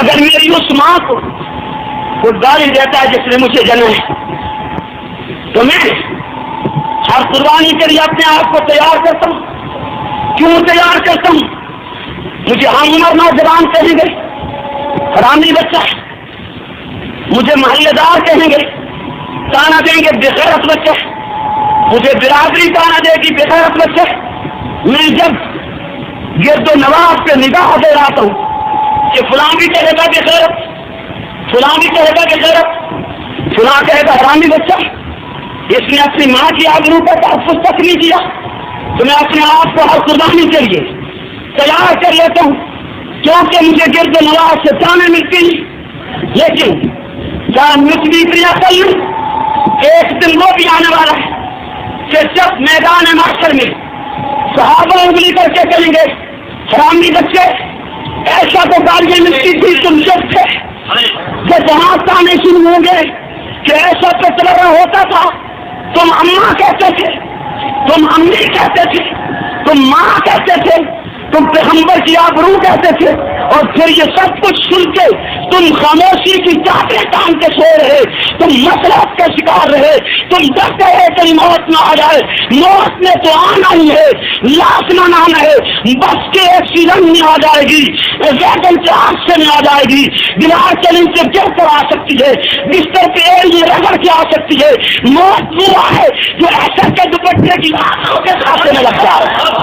اگر میری اس ماں کو وہ گالی دیتا ہے جس نے مجھے جنا ہے تو میں ہر قربانی کے لیے اپنے آپ کو تیار کرتا ہوں۔ کیوں تیار کرتا ہوں؟ مجھے ہم عمر نوجوان کہیں گے، حرامی بچہ، مجھے محلے دار کہیں گے، تانا دیں گے بےخیرت بچہ۔ مجھے برادری تانا دے گی بےخیرت بچہ۔ میں جب گرد و نواز پہ نگاہ دے رہا ہوں کہ فلاں بھی کہے گا بےخیرت فلاں بھی کہے گا بےخیرت فلاں کہے گا حرامی بچہ۔ اس نے اپنی ماں کی آگرو کا تحفظ تک نہیں کیا۔ تو میں اپنے آپ کو ہر قربانی کے لیے تیار کر لیتا ہوں۔ کیونکہ مجھے گرد و نواز سے تانے ملتی لیکن جان مجھ بھی پریا کل ایک دن وہ بھی آنے والا ہے کہ جب میدان ماسٹر میں صحابہ انگلی کر کے چلیں گے، حرامی بچے ایسا تو گاڑیاں ملتی تھی تم جب تھے کہ جہاں تانے شروع ہوں گے کہ ایسا تو چلا ہوتا تھا۔ تم اماں کہتے تھے، تم امی کہتے تھے، تم ماں کہتے تھے، تم پیغمبر کی آبرو کہتے تھے۔ اور پھر یہ سب کچھ سن کے تم خاموشی کی چاٹیں ٹانگ کے سو رہے، تم مسلط کا شکار رہے، تم ڈرتے رہے کہیں موت نہ آ جائے۔ موت میں تو آنا ہی ہے لاش نہ آنا ہے، بس کے ایکسیڈنٹ میں آ جائے گی، ویگن کے حادثے میں آ جائے گی۔ دیوار کے نیچے گر کر آ سکتی ہے، بستر پہ ایڑی رگڑ کے آ سکتی ہے۔ موت وہ ہے جو ایسا کے دوپٹے کی آنکھوں کے ساتھ میں لگتا ہے۔